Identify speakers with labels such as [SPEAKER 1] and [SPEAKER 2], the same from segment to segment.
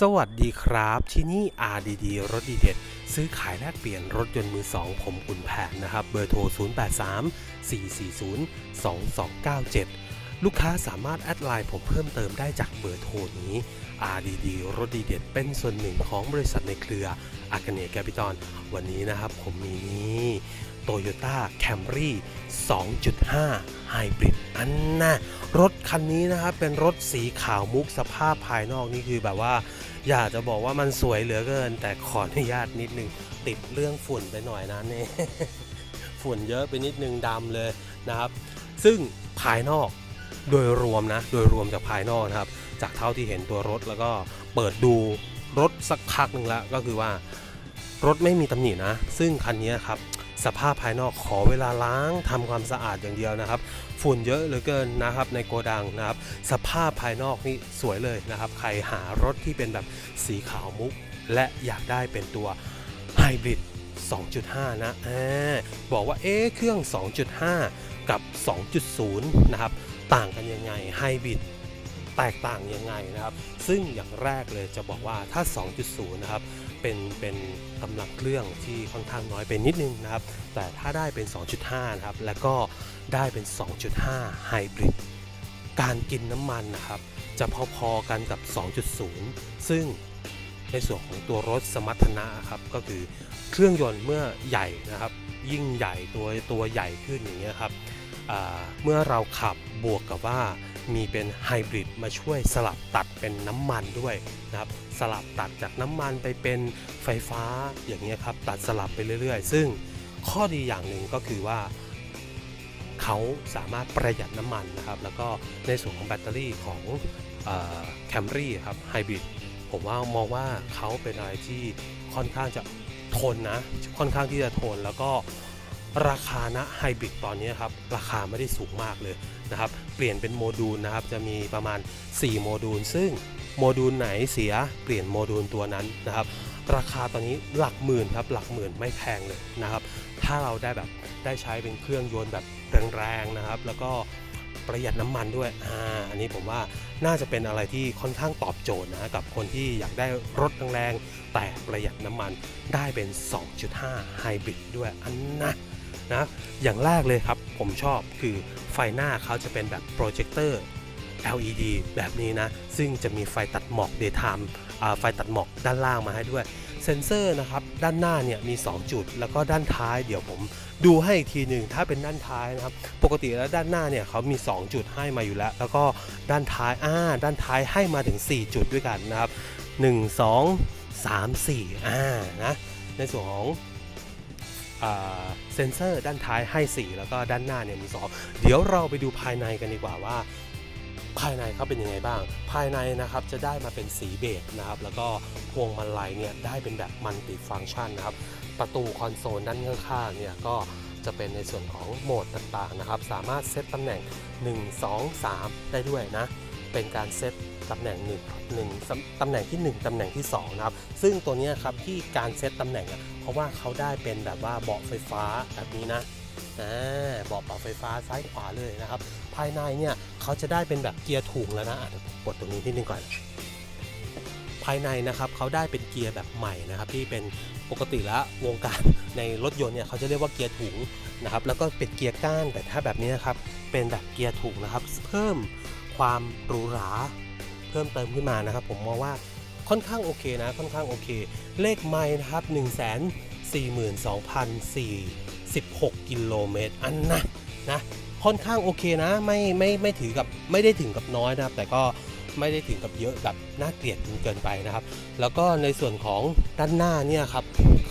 [SPEAKER 1] สวัสดีครับ ที่นี่ RDD รถดีเด็ด ซื้อขายแลกเปลี่ยนรถยนต์มือสองผมคุณแผนนะครับ เบอร์โทร 0834402297 ลูกค้าสามารถแอดไลน์ผมเพิ่มเติมได้จากเบอร์โทรนี้ RDD รถดีเด็ด เป็นส่วนหนึ่งของบริษัทในเครือ อากเนแกปิตอลวันนี้นะครับผมมีนี่โตโยต้าแคมรี่2.5 ไฮบริดอันน่ะรถคันนี้นะครับเป็นรถสีขาวมุกสภาพภายนอกนี่คือแบบว่า อยากจะบอกว่ามันสวยเหลือเกิน แต่ขออนุญาตนิดนึง ติดเรื่องฝุ่นไปหน่อยนะนี่ฝุ่นเยอะไปนิดนึงดำเลยนะครับ ซึ่งภายนอกโดยรวมนะ โดยรวมจากภายนอกนะครับ จากเท่าที่เห็นตัวรถแล้วก็เปิดดูรถสักพักหนึ่งแล้วก็คือว่า รถไม่มีตำหนินะ ซึ่งคันนี้ครับสภาพภายนอกขอเวลาล้างทำความสะอาดอย่างเดียวนะครับ ฝุ่นเยอะเหลือเกินนะครับ ในโกดังนะครับ สภาพภายนอกนี่สวยเลยนะครับ ใครหารถที่เป็นแบบสีขาวมุก และอยากได้เป็นตัวไฮบริด2.5 นะอบอกว่าเอ๊ะเครื่อง 2.5 กับ 2.0 นะครับ ต่างกันยังไงไฮบริดแตกต่างยังไงนะครับ ซึ่งอย่างแรกเลยจะบอกว่าถ้า 2.0 นะครับ เป็นเป็นกำลังเครื่องที่ค่อนข้างน้อยไปนิดนึงนะครับ แต่ถ้าได้เป็น 2.5 นะครับ แล้วก็ได้เป็น 2.5 ไฮบริด การกินน้ำมันนะครับ จะพอๆกันกับ 2.0 ซึ่งในส่วนของตัวรถสมรรถนะครับ ก็คือเครื่องยนต์เมื่อใหญ่นะครับ ยิ่งใหญ่ตัวตัวใหญ่ขึ้นอย่างเงี้ยครับเมื่อเราขับบวกกับว่า มีเป็นไฮบริดมาช่วยสลับตัดเป็นน้ำมันด้วยนะครับสลับตัดจากน้ำมันไปเป็นไฟฟ้าอย่างเงี้ยครับตัดสลับไปเรื่อย ๆ ซึ่งข้อดีอย่างหนึ่งก็คือว่าเขาสามารถประหยัดน้ำมันนะครับ แล้วก็ในส่วนของแบตเตอรี่ของแคมรี่ครับไฮบริดผมว่ามองว่าเขาเป็นอะไรที่ค่อนข้างจะทนนะ ค่อนข้างที่จะทนแล้วก็ ราคานะไฮบริดตอนนี้ครับราคาไม่ได้สูงมากเลยนะครับ เปลี่ยนเป็นโมดูลนะครับจะมีประมาณ 4 โมดูล ซึ่งโมดูลไหนเสียเปลี่ยนโมดูลตัวนั้นนะครับ ราคาตอนนี้หลักหมื่นครับหลักหมื่นไม่แพงเลยนะครับ ถ้าเราได้แบบได้ใช้เป็นเครื่องยนต์แบบแรงๆนะครับ แล้วก็ประหยัดน้ำมันด้วย อ่า อันนี้ผมว่าน่าจะเป็นอะไรที่ค่อนข้างตอบโจทย์นะกับคนที่อยากได้รถแรงๆแต่ประหยัดน้ำมันได้เป็น 2.5 ไฮบริดด้วย อันนะ นะอย่างแรกเลยครับผมชอบคือไฟหน้าเขาจะเป็นแบบโปรเจคเตอร์ LED แบบนี้นะ ซึ่งจะมีไฟตัดหมอก daytime ไฟตัดหมอกด้านล่างมาให้ด้วยเซนเซอร์นะครับ ด้านหน้าเนี่ยมี 2 จุด แล้วก็ด้านท้ายเดี๋ยวผมดูให้อีกทีหนึ่งถ้าเป็นด้านท้ายนะครับ ปกติแล้วด้านหน้าเนี่ยเขามี 2 จุดให้มาอยู่แล้ว แล้วก็ด้านท้ายอ่าด้านท้ายให้มาถึง 4 จุดด้วยกันนะครับ 1 2 3 4อ่านะในส่วนของ เซนเซอร์ด้านท้ายให้ 4 แล้วก็ด้านหน้าเนี่ยมี 2 เดี๋ยวเราไปดูภายในกันดีกว่าว่า ภายในเขาเป็นยังไงบ้าง ภายในนะครับจะได้มาเป็นสีเบจนะครับ แล้วก็พวงมาลัยเนี่ยได้เป็นแบบมัลติฟังก์ชันนะครับ ประตูคอนโซลด้านข้างๆเนี่ยก็จะเป็นในส่วนของโหมดต่างๆนะครับ สามารถเซตตำแหน่ง 1 2 3 ได้ด้วยนะ เป็นการเซต ตำแหน่ง1 1ตำแหน่งที่ 1ตำแหน่งที่2นะครับซึ่งตัวนี้ครับที่การเซตตำแหน่งเพราะว่าเขาได้เป็นแบบว่าเบาะไฟฟ้าแบบนี้นะอ่าะเบาะไฟฟ้าซ้ายขวาเลยนะครับ ภายในเนี่ยเขาจะได้เป็นแบบเกียร์ถุงแล้วนะเดี๋ยวกดตรงนี้นิดนึงก่อน ภายในนะครับเขาได้เป็นเกียร์แบบใหม่นะครับที่เป็นปกติแล้ววงการในรถยนต์เนี่ยเขาจะเรียกว่าเกียร์ถุงนะครับแล้วก็เป็นเกียร์ก้านแต่ถ้าแบบนี้นะครับเป็นแบบเกียร์ถุงนะครับ เพิ่มความหรูหรา เพิ่มเติมขึ้นมานะครับ ผมมองว่าค่อนข้างโอเคนะ ค่อนข้างโอเค เลขไม้นะครับ 1 4 2 4 16 กิโลเมตรอันนะนะค่อนข้างโอเคนะไม่ไม่ไม่ถือกับไม่ได้ถึงกับน้อยนะครับ แต่ก็ไม่ได้ถึงกับเยอะแบบน่าเกลียดจนเกินไปนะครับ แล้วก็ในส่วนของด้านหน้าเนี่ยครับ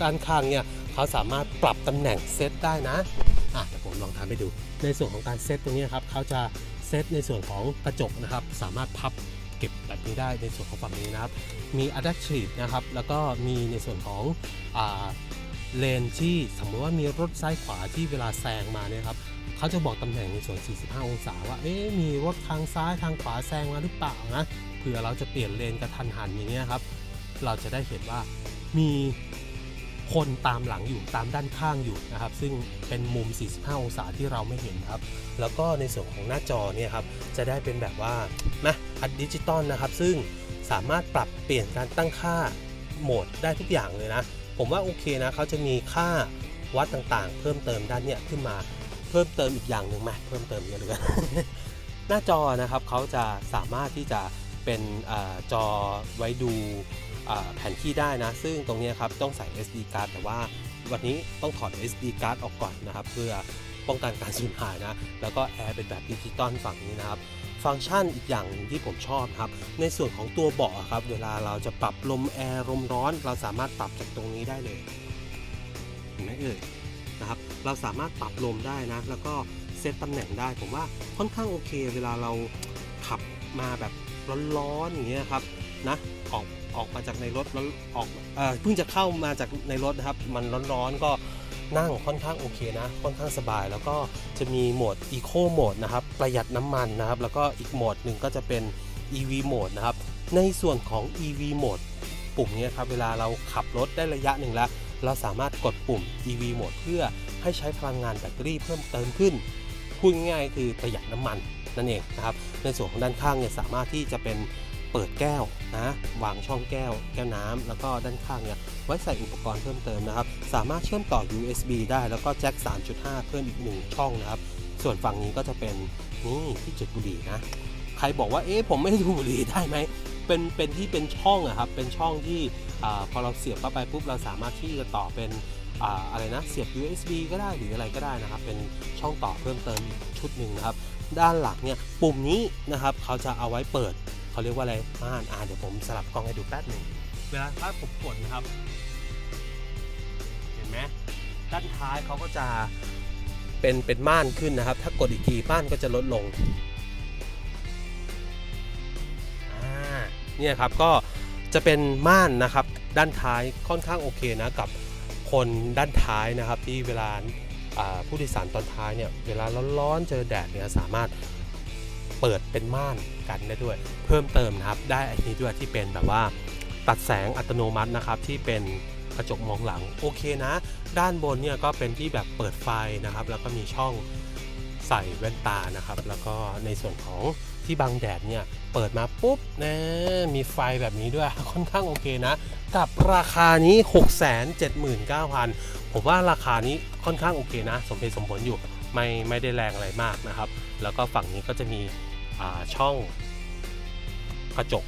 [SPEAKER 1] ด้านข้างเนี่ยเขาสามารถปรับตำแหน่งเซตได้นะอะเดี๋ยวผมลองทำให้ดู ในส่วนของการเซตตรงนี้ครับเขาจะเซตในส่วนของกระจกนะครับ สามารถพับ เก็บแบบนี้ได้ในส่วนของฝั่งนี้นะครับ มี adaptive นะครับ แล้วก็มีในส่วนของเลนที่สมมติว่ามีรถซ้ายขวาที่เวลาแซงมาเนี่ยครับเขาจะบอกตำแหน่งในส่วน 45 องศาว่า เอ๊ะ มีรถทางซ้ายทางขวาแซงมาหรือเปล่านะ เผื่อเราจะเปลี่ยนเลนกระทันหันอย่างเงี้ยครับ เราจะได้เห็นว่ามีคนตามหลังอยู่ตามด้านข้างอยู่นะครับ ซึ่งเป็นมุม 45 องศาที่เราไม่เห็นครับ แล้วก็ในส่วนของหน้าจอเนี่ยครับ จะได้เป็นแบบว่านะ อัดดิจิตอลนะครับ ซึ่งสามารถปรับเปลี่ยนการตั้งค่าโหมดได้ทุกอย่างเลยนะ ผมว่าโอเคนะเขาจะมีค่าวัดต่างๆ เพิ่มเติมด้านเนี้ยขึ้นมาเพิ่มเติมอีกอย่างหนึ่งไหมเพิ่มเติมเยอะเลยหน้าจอนะครับเขาจะสามารถที่จะเป็นอจอไว้ดูแผนที่ได้นะ ซึ่งตรงนี้ครับต้องใส่ SD card แต่ว่าวันนี้ต้องถอด SD card ออกก่อนนะครับ เพื่อป้องกันการสูญหายนะ แล้วก็แอร์เป็นแบบดิจิตอลฝั่งนี้นะครับ ฟังก์ชันอีกอย่างหนึ่งที่ผมชอบครับ ในส่วนของตัวเบาะครับ เวลาเราจะปรับลมแอร์ลมร้อน เราสามารถปรับจากตรงนี้ได้เลยเห็นไหมเอ่ยนะครับ เราสามารถปรับลมได้นะ แล้วก็เซตตำแหน่งได้ ผมว่าค่อนข้างโอเค เวลาเราขับมาแบบร้อนๆอย่างเงี้ยครับนะออกออกมาจากในรถแล้วออกเออเพิ่งจะเข้ามาจากในรถนะครับ มันร้อนๆก็ นั่งค่อนข้างโอเคนะ ค่อนข้างสบาย แล้วก็จะมีโหมด Eco Mode นะครับ ประหยัดน้ำมันนะครับ แล้วก็อีกโหมดหนึ่งก็จะเป็น EV Mode นะครับ ในส่วนของ EV Mode ปุ่มนี้ครับ เวลาเราขับรถได้ระยะหนึ่งแล้ว เราสามารถกดปุ่ม EV Mode เพื่อให้ใช้พลังงานแบตเตอรี่เพิ่มเติมขึ้น พูดง่ายๆคือประหยัดน้ำมันนั่นเองนะครับ ในส่วนของด้านข้างเนี่ยสามารถที่จะเป็นเปิดแก้วนะวางช่องแก้ว แก้วน้ำแล้วก็ด้านข้างเนี่ยไว้ใส่อุปกรณ์เพิ่มเติมนะครับ สามารถเชื่อมต่อ USB ได้แล้วก็แจ็ค 3.5 เพิ่มอีกหนึ่งช่องนะครับ ส่วนฝั่งนี้ก็จะเป็นนี่ที่จุดบุหรี่นะ ใครบอกว่าเอ๊ะผมไม่ดูดบุหรี่ได้ไหมเป็นเป็นที่เป็นช่องอะครับ เป็นช่องที่อพอเราเสียบเข้าไปปุ๊บเราสามารถที่จะต่อเป็นออะไรนะเสียบ USB ก็ได้หรืออะไรก็ได้นะครับ เป็นช่องต่อเพิ่มเติมอีกชุดหนึ่งนะครับ ด้านหลังเนี่ยปุ่มนี้นะครับเขาจะเอาไว้เปิดเขาเรียกว่าอะไรม่านอ่าเดี๋ยวผมสลับกล้องให้ดูแป๊บหนึ่งเวลาถ้าผมกดนะครับ ด้านท้ายเขาก็จะเป็นเป็นม่านขึ้นนะครับ ถ้ากดอีกทีม่านก็จะลดลงเนี่ยครับก็จะเป็นม่านนะครับด้านท้ายค่อนข้างโอเคนะกับคนด้านท้ายนะครับ ที่เวลาอ่าผู้โดยสารตอนท้ายเนี่ยเวลาร้อนๆเจอแดดเนี่ยสามารถเปิดเป็นม่านกันได้ด้วย เพิ่มเติมนะครับได้อันนี้ด้วยที่เป็นแบบว่าตัดแสงอัตโนมัตินะครับที่เป็น กระจกมองหลังโอเคนะ ด้านบนเนี่ยก็เป็นที่แบบเปิดไฟนะครับ แล้วก็มีช่องใส่แว่นตานะครับ แล้วก็ในส่วนของที่บังแดดเนี่ยเปิดมาปุ๊บนะมีไฟแบบนี้ด้วยค่อนข้างโอเคนะ กับราคานี้ 679,000 ผมว่าราคานี้ค่อนข้างโอเคนะ สมเหตุสมผลอยู่ไม่ไม่ได้แรงอะไรมากนะครับ แล้วก็ฝั่งนี้ก็จะมีช่องกระจก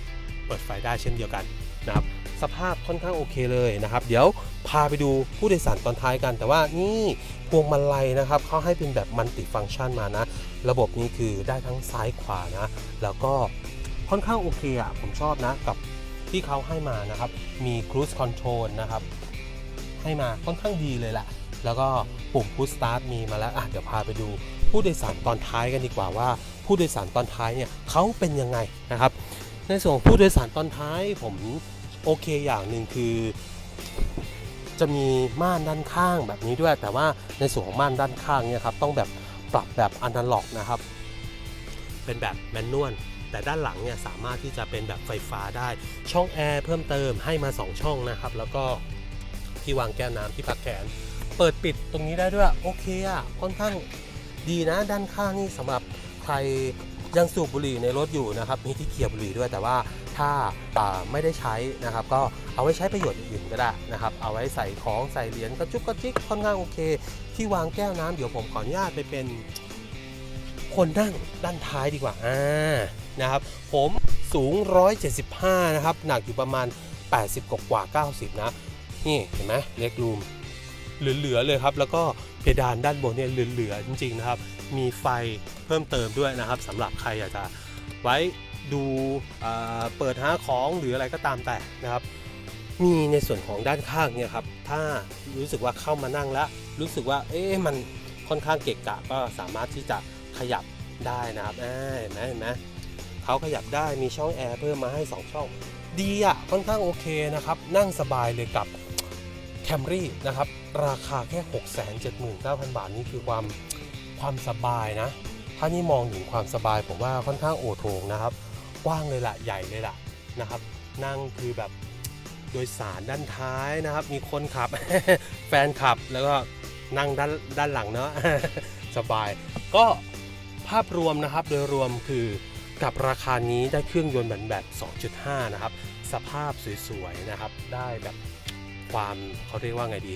[SPEAKER 1] เปิดไฟได้เช่นเดียวกันนะครับ สภาพค่อนข้างโอเคเลยนะครับ เดี๋ยวพาไปดูผู้โดยสารตอนท้ายกัน แต่ว่านี่พวงมาลัยนะครับเขาให้เป็นแบบมัลติฟังก์ชันมานะ ระบบนี้คือได้ทั้งซ้ายขวานะ แล้วก็ค่อนข้างโอเคอะผมชอบนะกับที่เขาให้มานะครับ มี cruise control นะครับ ให้มาค่อนข้างดีเลยแหละ แล้วก็ปุ่ม push start มีมาแล้วอะเดี๋ยวพาไปดูผู้โดยสารตอนท้ายกันดีกว่าว่า ผู้โดยสารตอนท้ายเนี่ยเขาเป็นยังไงนะครับ ในส่วนของผู้โดยสารตอนท้ายผม โอเคอย่างหนึ่งคือ จะมีม่านด้านข้างแบบนี้ด้วย แต่ว่าในส่วนของม่านด้านข้างเนี่ยครับต้องแบบปรับแบบอนาล็อกนะครับ เป็นแบบแมนนวลแต่ด้านหลังเนี่ยสามารถที่จะเป็นแบบไฟฟ้าได้ช่องแอร์เพิ่มเติมให้มา 2 ช่องนะครับ แล้วก็ที่วางแก้วน้ำที่พักแขน เปิดปิดตรงนี้ได้ด้วยโอเคอะค่อนข้างดีนะด้านข้างนี่สำหรับใคร ยังสูบบุหรี่ในรถอยู่นะครับมีที่เคียบุหรี่ด้วยแต่ว่าถ้าไม่ได้ใช้นะครับ ก็เอาไว้ใช้ประโยชน์อื่นก็ได้นะครับ เอาไว้ใส่ของใส่เหรียญกระจุกกระจิกค่อนข้างโอเค ที่วางแก้วน้ำเดี๋ยวผมขออนุญาตไปเป็นคนนั่งด้านท้ายดีกว่าอ่านะครับ ผมสูง 175 นะครับ หนักอยู่ประมาณ 80 กว่ากว่า 90 นะ นี่เห็นไหมเล็กรูมเหลือๆเลยครับ แล้วก็ ดานด้านบนเนี่ยเหลือๆจริงๆนะครับ มีไฟเพิ่มเติมด้วยนะครับสำหรับใครอยากจะไว้ดูเปิดหาของหรืออะไรก็ตามแต่นะครับ มีในส่วนของด้านข้างเนี่ยครับถ้ารู้สึกว่าเข้ามานั่งแล้ว รู้สึกว่าเอ๊ะมันค่อนข้างเกะกะก็สามารถที่จะขยับได้นะครับเห็นไหมเห็นไหมเขาขยับได้มีช่องแอร์เพิ่มมาให้ 2 ช่อง ดีอะค่อนข้างโอเคนะครับ นั่งสบายเลยกับ Camry นะครับราคาแค่ 679,000 บาท นี่คือความความสบายนะ ถ้านี่มองถึงความสบายผมว่าค่อนข้างโอโถงนะครับ กว้างเลยล่ะใหญ่เลยล่ะนะครับ นั่งคือแบบโดยสารด้านท้ายนะครับ มีคนขับ แฟนขับแล้วก็นั่งด้านด้านหลังเนาะสบาย ก็ภาพรวมนะครับโดยรวมคือกับราคานี้ได้เครื่องยนต์แบบแบบ 2.5 นะครับ สภาพสวยๆนะครับ ได้แบบ ความเขาเรียกว่าไงดี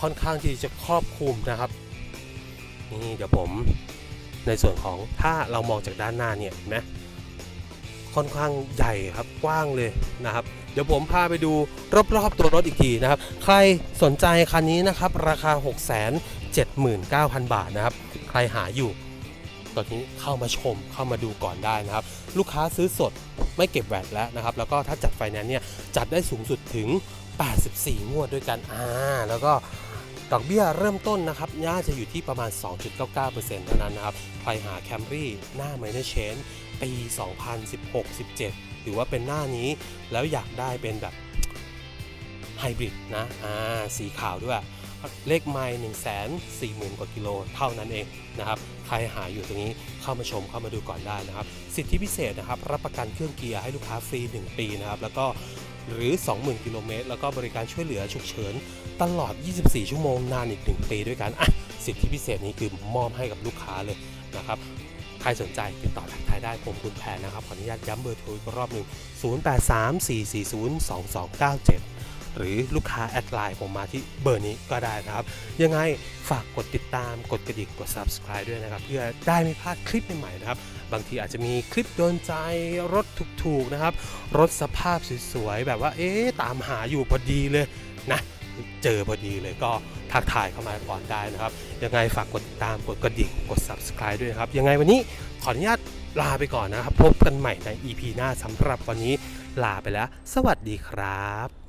[SPEAKER 1] ค่อนข้างที่จะครอบคลุมนะครับนี่เดี๋ยวผมในส่วนของถ้าเรามองจากด้านหน้าเนี่ยเห็นไหมค่อนข้างใหญ่ครับกว้างเลยนะครับ เดี๋ยวผมพาไปดูรอบๆตัวรถอีกทีนะครับ ใครสนใจคันนี้นะครับ ราคา 679,000 บาทนะครับ ใครหาอยู่ตอนนี้เข้ามาชมเข้ามาดูก่อนได้นะครับ ลูกค้าซื้อสดไม่เก็บแวตแล้วนะครับ แล้วก็ถ้าจัดไฟแนนซ์เนี่ยจัดได้สูงสุดถึง 84 งวดด้วยกันอ่าแล้วก็ดอกเบี้ยเริ่มต้นนะครับน่าจะอยู่ที่ประมาณ 2.99%เท่านั้นนะครับ ใครหาแคมรี่หน้า m i n o r Change ปี 2016-17 หรือว่าเป็นหน้านี้ แล้วอยากได้เป็นแบบไฮบริดนะ อ่า สีขาวด้วย เลขไมล์1 4 0 0 0 0กว่ากิโลเท่านั้นเองนะครับ ใครหาอยู่ตรงนี้เข้ามาชมเข้ามาดูก่อนได้นะครับ สิทธิพิเศษนะครับ รับประกันเครื่องเกียร์ให้ลูกค้าฟรี 1 ปีนะครับ แล้วก็ หรือ 20,000 กิโลเมตร แล้วก็บริการช่วยเหลือฉุกเฉิน ตลอด 24 ชั่วโมงนานอีก 1 ปีด้วยกันอะสิทธิพิเศษนี้คือมอบให้กับลูกค้าเลยนะครับใครสนใจติดต่อทักทายได้ผมคุณแพนนะครับ ขออนุญาตย้ำเบอร์โทรอีกรอบหนึ่ง 0834402297 หรือลูกค้าแอดไลน์ผมมาที่เบอร์นี้ก็ได้นะครับ ยังไงฝากกดติดตามกดกระดิ่งกด subscribe ด้วยนะครับ เพื่อได้ไม่พลาดคลิปใหม่ๆนะครับ บางทีอาจจะมีคลิปโดนใจรถถูกๆนะครับ รถสภาพสวยๆแบบว่าเอ๊ะตามหาอยู่พอดีเลยนะเจอพอดีเลยก็ทักทายเข้ามาก่อนได้นะครับ ยังไงฝากกดติดตามกดกระดิ่งกด subscribe ด้วยนะครับ ยังไงวันนี้ขออนุญาตลาไปก่อนนะครับ พบกันใหม่ใน EP หน้าสำหรับวันนี้ลาไปแล้ว สวัสดีครับ